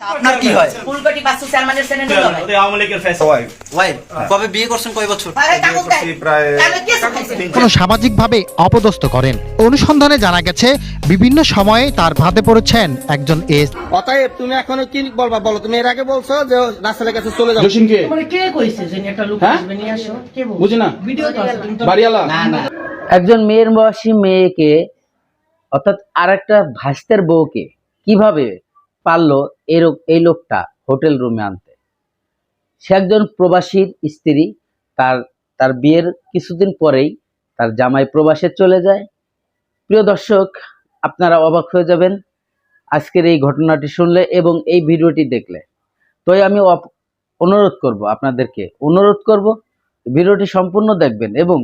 আপনার কি হয়? ফুলকটি বাস্তু চেয়ারম্যানের চ্যানেল ওদের আওয়ামী লীগের ফেস ওয়াইফ ওয়াইফ কবে বিয়ে করছেন কয় বছর? কোনো সামাজিকভাবে অপদস্থ করেন। অনুসন্ধানে জানা গেছে বিভিন্ন সময়ে তার ফাঁদে পড়েছেন একজন এস অতএব তুমি এখনও কি বলবা? বলো তুমি এর আগে বলছো যে রাস্তার কাছে চলে যাও। জসিমকে? মানে কে কইছে যে একটা লোক হ্যাঁ? আসবে নিয়ে আসো? কে বলছে? বুঝি ভিডিও তো আছে তুমি তো বাড়িওয়ালা একজন মেয়ের বয়সী মেয়েকে অর্থাৎ আরেকটা ভাস্তের বউকে কীভাবে পারল এই লোকটা হোটেল রুমে আনতে। সে একজন প্রবাসীর স্ত্রী, তার তার বিয়ের কিছুদিন পরেই তার জামাই প্রবাসে চলে যায়। প্রিয় দর্শক, আপনারা অবাক হয়ে যাবেন আজকের এই ঘটনাটি শুনলে এবং এই ভিডিওটি দেখলে। তো আমি অনুরোধ করব আপনাদেরকে, অনুরোধ করব ভিডিওটি সম্পূর্ণ দেখবেন এবং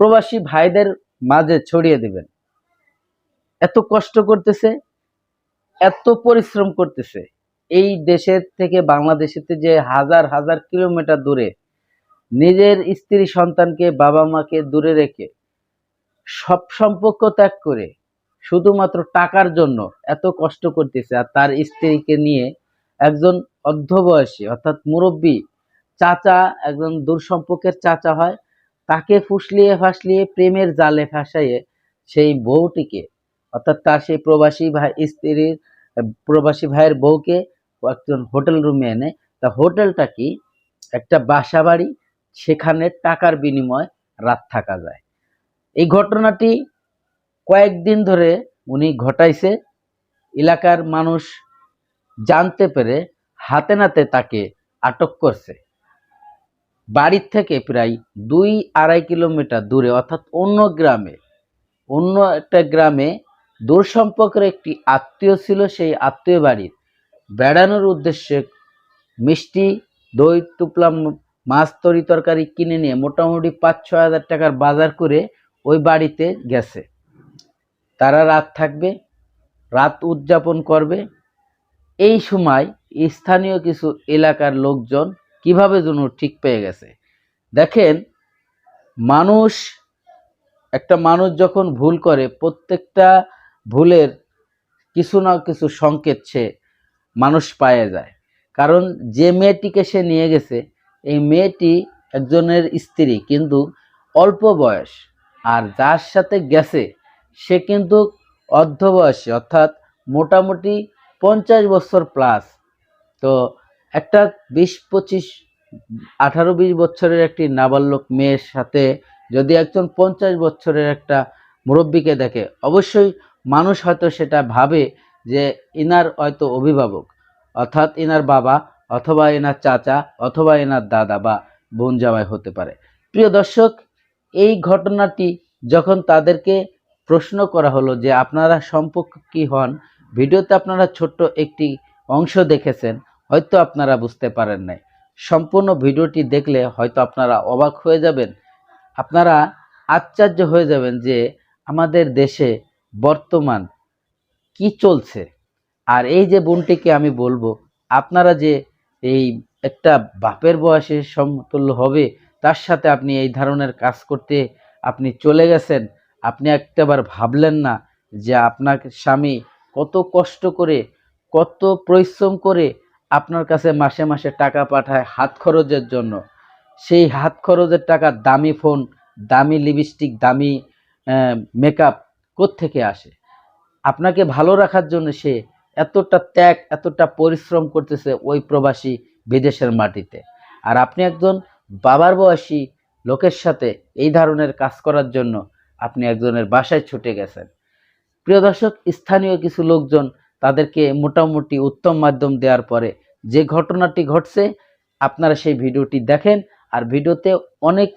প্রবাসী ভাইদের মাঝে ছড়িয়ে দিবেন। এত কষ্ট করতেছে এত পরিশ্রম করতেছে। এই দেশের থেকে বাংলাদেশেতে যে হাজার হাজার কিলোমিটার দূরে নিজের স্ত্রী সন্তানকে বাবা মাকে দূরে রেখে সব সম্পর্ক ত্যাগ করে শুধুমাত্র টাকার জন্য এত কষ্ট করতেছে আর তার স্ত্রীকে নিয়ে একজন অর্ধবয়সী অর্থাৎ মুরব্বী চাচা, একজন দূর সম্পর্কের চাচা হয়, তাকে ফুসলিয়ে ফাসলিয়ে প্রেমের জালে ফাঁসাইয়ে সেই বউটিকে অর্থাৎ তার সেই প্রবাসী ভাই, স্ত্রীর প্রবাসী ভাইয়ের বউকে একজন হোটেল রুমে এনে, তা হোটেলটা কি? একটা বাসা বাড়ি সেখানে টাকার বিনিময়ে রাত থাকা যায়। এই ঘটনাটি কয়েকদিন ধরে উনি ঘটাইছে। এলাকার মানুষ জানতে পেরে হাতে নাতে তাকে আটক করছে। বাড়ির থেকে প্রায় দুই আড়াই কিলোমিটার দূরে, অর্থাৎ অন্য গ্রামে, অন্য একটা গ্রামে দূর সম্পর্কের একটি আত্মীয় ছিল সেই আত্মীয় বাড়ির। বেড়ানোর উদ্দেশ্যে মিষ্টি, দই টুপলা মাছ তরি তরকারি কিনে নিয়ে মোটামুটি পাঁচ ছ হাজার টাকার বাজার করে ওই বাড়িতে গেছে। তারা রাত থাকবে, রাত উদযাপন করবে। এই সময় স্থানীয় কিছু এলাকার লোকজন কীভাবে যেন ঠিক পেয়ে গেছে। দেখেন, মানুষ, একটা মানুষ যখন ভুল করে, প্রত্যেকটা ভুলের কিছু না কিছু সংকেত সে মানুষ পায়ে যায়। কারণ যে মেয়েটিকে সে নিয়ে গেছে, এই মেয়েটি একজনের স্ত্রী, কিন্তু অল্প বয়স। আর যার সাথে গেছে, সে কিন্তু অর্ধবয়সী, অর্থাৎ মোটামুটি পঞ্চাশ বছর প্লাস তো একটা বিশ, পঁচিশ, আঠারো, বিশ বছরের একটি নাবালক মেয়ের সাথে যদি একজন পঞ্চাশ বছরের একটা মুরব্বীকে দেখে, অবশ্যই মানুষ হয়তো সেটা ভাবে যে ইনার হয়তো অভিভাবক, অর্থাৎ ইনার বাবা অথবা এনার চাচা অথবা এনার দাদা বা বোন জামাই হতে পারে। প্রিয় দর্শক, এই ঘটনাটি যখন তাদেরকে প্রশ্ন করা হলো যে আপনারা সম্পর্ক কি হন, ভিডিওতে আপনারা ছোট্ট একটি অংশ দেখেছেন, হয়তো আপনারা বুঝতে পারেন নাই। সম্পূর্ণ ভিডিওটি দেখলে হয়তো আপনারা অবাক হয়ে যাবেন। আপনারা আশ্চর্য হয়ে যাবেন যে আমাদের দেশে বর্তমান কি চলছে? আর এই যে বোনটিকে আমি বলব, আপনারা যে এই একটা বাপের বয়সে সমতুল্য হবে, তার সাথে আপনি এই ধরনের কাজ করতে আপনি চলে গেছেন, আপনি একটাবার ভাবলেন না যে আপনার স্বামী কত কষ্ট করে, কত পরিশ্রম করে আপনার কাছে মাসে মাসে টাকা পাঠায় হাত খরচের জন্য। সেই হাত খরচের টাকা দামি ফোন দামি লিপস্টিক দামি মেকআপ থেকে আসে। আপনাকে ভালো রাখার জন্য সে এতটা ত্যাগ, এতটা পরিশ্রম করতেছে ওই প্রবাসী বিদেশের মাটিতে। আর আপনি একজন বাবার বয়সী লোকের সাথে এই ধরনের কাজ করার জন্য আপনি একজনের বাসায় ছুটে গেছেন। প্রিয় দর্শক, স্থানীয় কিছু লোকজন তাদেরকে মোটামুটি উত্তম মাধ্যম দেওয়ার পরে যে ঘটনাটি ঘটছে, আপনারা সেই ভিডিওটি দেখেন। আর ভিডিওতে অনেক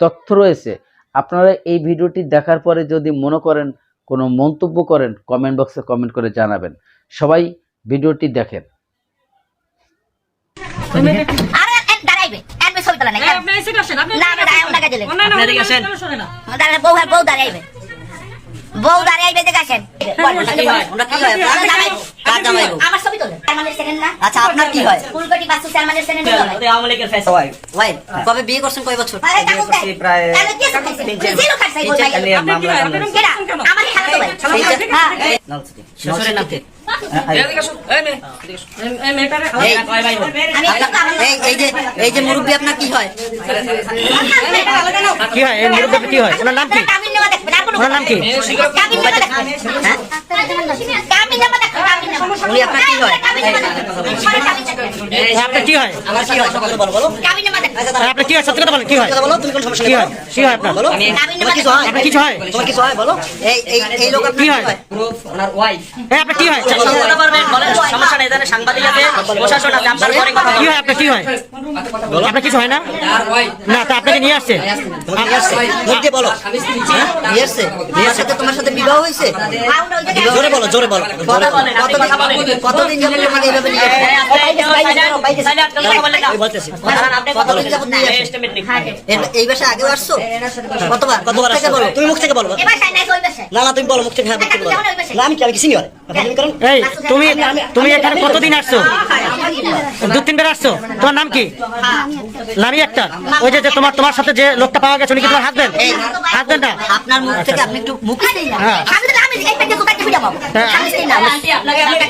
তথ্য রয়েছে। আপনারা এই ভিডিওটি দেখার পরে যদি মনে করেন কোনো মন্তব্য করেন কমেন্ট বক্সে কমেন্ট করে জানাবেন। সবাই ভিডিওটি দেখেন। দাঁড়াই বউ দাঁড়াইবে। বউ দাঁড়াইবে দেখে আসেন। ওনার কি হয়? ওনার কি হয়? আমরা জামাইবো। কার জামাইবো? আমার ছবি তোলে চেয়ারম্যানের চ্যানেল না? আচ্ছা, আপনার কি হয়? ফুলকটি বাস্তু চেয়ারম্যানের চ্যানেল না ওদের আওয়ামী লীগের ফেস ওয়াইফ ওয়াইফ কবে বিয়ে করছেন কয় বছর? কাকু প্রায় কি জিরো ভাই আপনি কেডা ভাই। এই যে- হ্যাঁ লাল শ্বশুরের নাম কি? এই আপনার- এই এই যে মুরব্বী আপনার কি হয়? কি? হয়? এই মুরব্বী কি হয়? ওনার নাম কি? ওনার নাম কি? উনি আপনার কি হয় আপনার কি হয় আমার কি হয় সকালে বলো বলো আপনার কি হয় সত্যি কথা বলেন কি হয় বলো তুমি কোন সমস্যা কি হয় কি হয় আপনার বলো তোমার কিছু হয় আপনার কিছু হয় তোমার কিছু হয় বলো এই এই এই লোক কি হয়? হয় এই আপনার কি হয় সমস্যা নেই এখানে সাংবাদিক আছে প্রশাসন আছে আপনার পরে কথা কি হয় আপনার কি হয় আপনার কিছু হয় না না তা আপনাকে নিয়ে আসছে নিয়ে আসছে মুখ দিয়ে বলো হ্যাঁ? নিয়ে আসছে নিয়ে আসছে তোমার সাথে বিবাহ হয়েছে জোরে বলো জোরে বলো কতদিন কতদিন যাবত নিয়ে আসছে কতদিন আসছে? এই আসছো। কতবার? কতবার বলো তুমি মুখ থেকে বলো। এবার সাই নাই কই বসে না না তুমি বলো মুখ থেকে হ্যাঁ মুখ থেকে বলো। না আমি কি আমি কি সিনিয়র এই তুমি তুমি এখানে কতদিন আসছো? দু তিনবার আসছো? তোমার নাম কি? নামই একটা। ওই যে তোমার তোমার সাথে যে লোকটা পাওয়া গেছে উনি কি তোমার হাসবেন হাসবেন না? আপনার মুখ থেকে আপনি একটু মুখ হ্যাঁ। আমি আমি এই পেটে কোথায় ভিডিও পাবো। হ্যাঁ। আমি সেই না। আপনাকে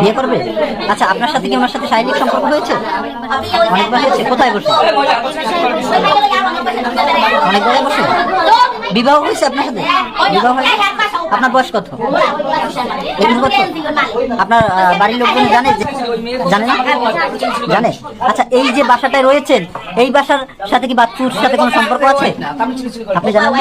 বিয়ে করবে? আচ্ছা আপনার সাথে কি ওনার সাথে শারীরিক সম্পর্ক হয়েছে? অনেকবার হয়েছে। কোথায় বসে? অনেক জায়গায় বসে? বিবাহ হয়েছে আপনার সাথে? বিবাহ হয়েছে? আপনার বয়স কত? আপনার বাড়ির লোকজন জানে জানে না? জানে? আচ্ছা এই যে বাসাটায় রয়েছেন এই বাসার সাথে কি বাচ্চুর সাথে কোনো সম্পর্ক আছে? আপনি জানেন